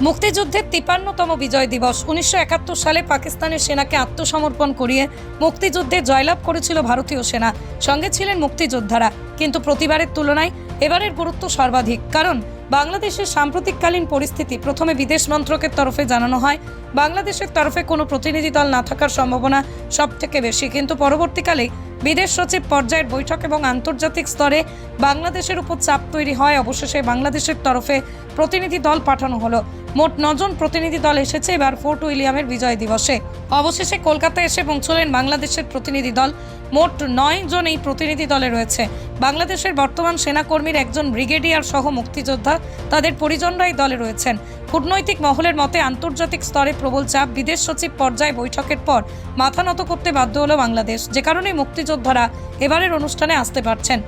মুক্তিযুদ্ধের তিপান্নতম বিজয় দিবস। উনিশশো একাত্তর সালে পাকিস্তানের সেনাকে আত্মসমর্পণ করিয়ে মুক্তিযুদ্ধে জয়লাভ করেছিল ভারতীয় সেনা। সঙ্গে ছিলেন মুক্তিযোদ্ধারা। কিন্তু প্রতিবারের তুলনায় এবারের গুরুত্ব সর্বাধিক। কারণ, বাংলাদেশের সাম্প্রতিককালীন পরিস্থিতি প্রথমে বিদেশ মন্ত্রকের তরফে জানানো হয়। বাংলাদেশের তরফে কোনো প্রতিনিধি দল না থাকার সম্ভাবনা সব থেকে বেশি। কিন্তু পরবর্তীকালে বিদেশ সচিব পর্যায়ের বৈঠক এবং আন্তর্জাতিক স্তরে বাংলাদেশের উপর চাপ তৈরি হয়। অবশেষে বাংলাদেশের তরফে প্রতিনিধি দল পাঠানো হলো। মোট নজন প্রতিনিধি দল এসেছে। এবার ফোর্ট উইলিয়ামের বিজয় দিবসে। অবশেষে কলকাতায় এসে পৌঁছলেন বাংলাদেশের প্রতিনিধি দল। মোট নয় জন এই প্রতিনিধি দলে রয়েছে। বাংলাদেশের বর্তমান সেনাকর্মীর একজন ব্রিগেডিয়ার সহ মুক্তিযোদ্ধা, তাদের পরিজনরা এই দলে রয়েছেন। কূটনৈতিক মহলের মতে, আন্তর্জাতিক স্তরে প্রবল চাপ বিদেশ সচিব পর্যায়ে বৈঠকের পর মাথা নত করতে বাধ্য হলো বাংলাদেশ। যে কারণে মুক্তিযোদ্ধারা এবারের অনুষ্ঠানে আসতে পারছেন।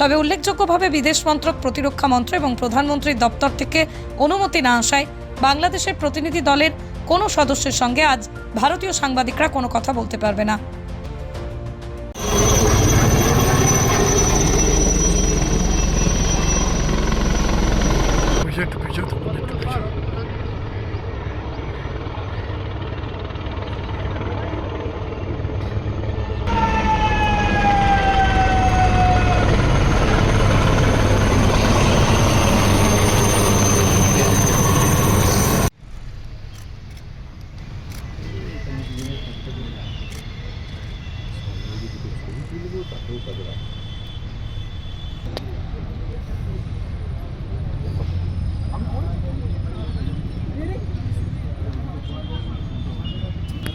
তবে উল্লেখযোগ্যভাবে বিদেশ মন্ত্রক প্রতিরক্ষা মন্ত্র এবং প্রধানমন্ত্রীর দপ্তর থেকে অনুমতি না আসায় বাংলাদেশের প্রতিনিধি দলের কোনো সদস্যের সঙ্গে আজ ভারতীয় সাংবাদিকরা কোনো কথা বলতে পারবে না।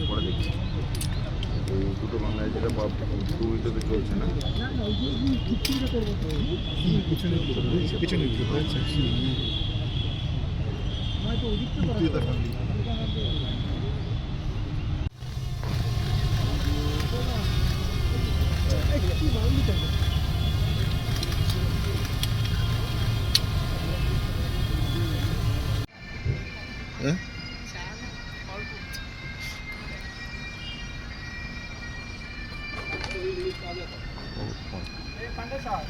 পরে দেখছি ওই দুটো বাংলায় যেটা টুইতে তো চলছে না পিছনে পিছনে হয়েছে বিজয়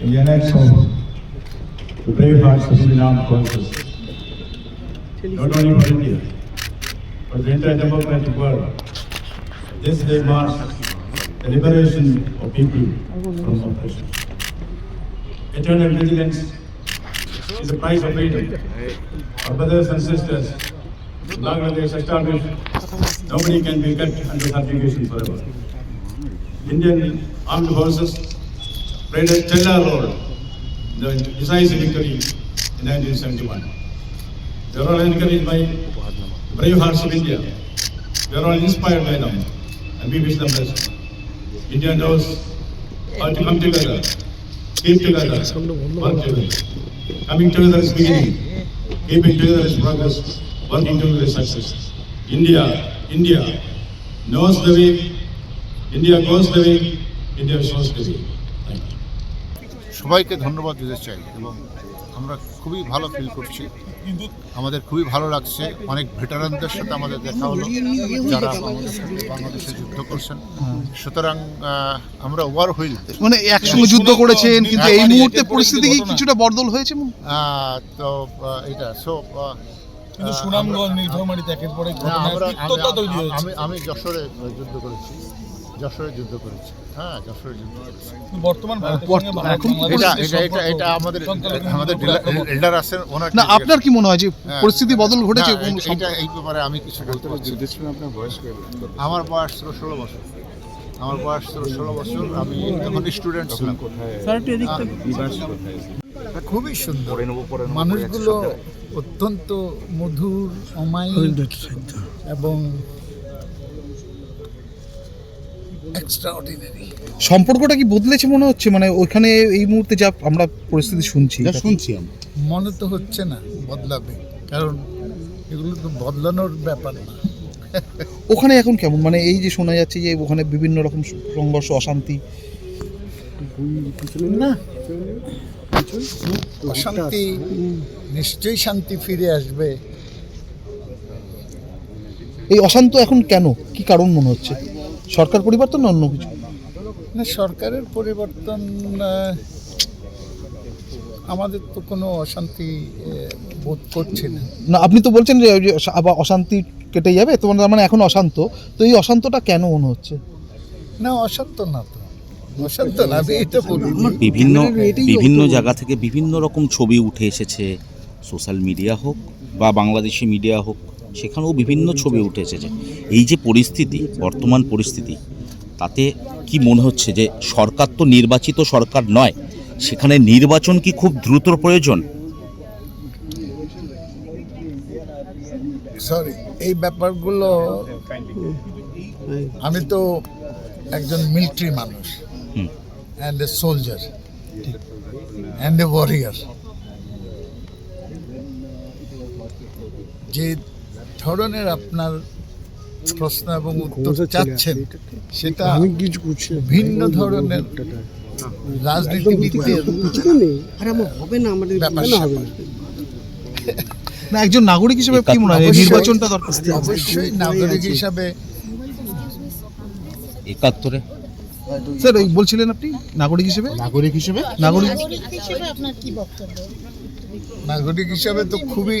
in the annex of the brave hearts of Indian Armed Forces, not only for India, but the entire democratic world. This day marks the liberation of people from oppression. Eternal vigilance is the price of freedom. Our brothers and sisters, Bangladesh established, nobody can be kept under subjugation forever. Indian armed forces played a stellar role in the decisive victory in 1971. We are all encouraged by the brave hearts of India. We are all inspired by them and we wish them best. India knows how to come together, keep together, work together. Coming together is beginning, keeping together is progress, working together is success. India, India knows the way, India goes the way, India shows the way. Thank you. সবাইকে ধন্যবাদ দিতে চাই এবং আমরা খুবই ভালো feel করছি। আমাদের খুবই ভালো লাগছে। অনেক ভেটারানদের সাথে আমাদের দেখা হলো যারা আমাদের বাংলাদেশে যুদ্ধ করছেন। সুতরাং আমরা ওয়ার হুইল মানে একসঙ্গে যুদ্ধ করেছেন কিন্তু এই মুহূর্তে পরিস্থিতি কি কিছুটা বদল হয়েছে তো এটা সো কিন্তু সুনামগঞ্জ নীলফামারীতে একের পর আমি যশোরে যুদ্ধ করেছি। যশোরে যুদ্ধ করেছি। হ্যাঁ যশোরে যুদ্ধ করেছি। কিন্তু বর্তমান বাংলাদেশের এটা এটা এটা আমাদের আমাদের এল্ডার আছেন ওনার না আপনার কি মনে হয় যে হ্যাঁ। পরিস্থিতি বদল ঘটেছে এটা- এই ব্যাপারে আমি কিছু বলতে পারছি না। আপনার বয়স আমার বয়স ছিল ষোলো বছর। আমার বয়স ছিল ষোলো বছর আমি তখন স্টুডেন্ট ছিলাম খুবই সুন্দর। মানুষগুলো অত্যন্ত মধুর অমায়িক এবং এক্সট্রা অর্ডিনারি সম্পর্কটা কি বদলেছে মনে হচ্ছে? মানে ওইখানে এই মুহূর্তে যা আমরা পরিস্থিতি শুনছি শুনছি মনে তো হচ্ছে না বদলাবে কারণ এগুলো তো বদলানোর ব্যাপার না। ওখানে এখন কেমন? মানে এই যে শোনা যাচ্ছে যে ওখানে বিভিন্ন রকম সংঘর্ষ অশান্তি। না। অশান্তি নিশ্চয়ই শান্তি ফিরে আসবে। এই অশান্ত এখন কেন? কি কারণ মনে হচ্ছে? সরকার পরিবর্তন না অন্য কিছু? না সরকারের পরিবর্তন আমাদের তো কোনো অশান্তি বোধ করছে না। না আপনি তো বলছেন যে ওই যে আবার অশান্তি কেটে যাবে তোমার মানে মানে এখন অশান্ত। তো এই অশান্তটা কেন মনে হচ্ছে? না অশান্ত না তো। অশান্ত না আমি এটা বলি। বিভিন্ন বিভিন্ন জায়গা থেকে বিভিন্ন রকম ছবি উঠে এসেছে সোশ্যাল মিডিয়া হোক বা বাংলাদেশি মিডিয়া হোক। সেখানেও বিভিন্ন ছবি উঠে এসেছে এই যে পরিস্থিতি বর্তমান পরিস্থিতি তাতে কি মনে হচ্ছে যে সরকার তো নির্বাচিত সরকার নয় সেখানে নির্বাচন কি খুব দ্রুত প্রয়োজন সরি এই ব্যাপারগুলো আমি তো একজন মিলিটারি মানুষ। And a soldier and a warrior যে ধরনের আপনার প্রশ্ন এবং উত্তর চাচ্ছেন সেটা ভিন্ন ধরনের রাজনীতিবিদদের ব্যাপার স্যাপার। না। একজন নাগরিক হিসেবে কি মনে হয়? নির্বাচনটা দরকার অবশ্যই নাগরিক হিসাবে একাত্তরে। স্যার ওই বলছিলেন আপনি? নাগরিক হিসেবে? নাগরিক হিসেবে? নাগরিক নাগরিক হিসাবে তো খুবই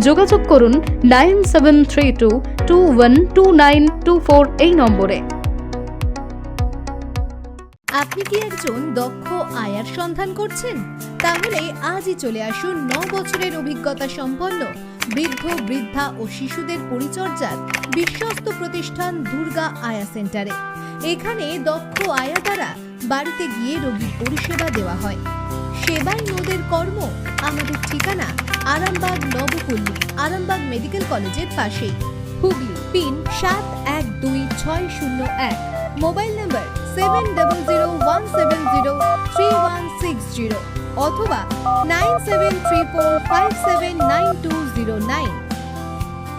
যোগাযোগ করুন nine seven three two two one two nine two four এই নম্বরে। আপনি কি একজন দক্ষ আয়ার সন্ধান করছেন? তাহলে আজই চলে আসুন ন বছরের অভিজ্ঞতা সম্পন্ন বৃদ্ধ, বৃদ্ধা ও শিশুদের পরিচর্যার বিশ্বস্ত প্রতিষ্ঠান দুর্গা আয়া সেন্টারে। এখানে দক্ষ আয়া দ্বারা বাড়িতে গিয়ে রোগীর পরিষেবা দেওয়া হয়। সেবাই নোদের কর্ম। আমাদের ঠিকানা আরামবাগ নবপল্লী, আরামবাগ মেডিকেল কলেজের পাশেই। হুগলি, পিন সাত এক দুই ছয় শূন্য এক। Mobile number seven double zero one seven zero three one six zero. অথবা nine seven three four five seven nine two zero nine.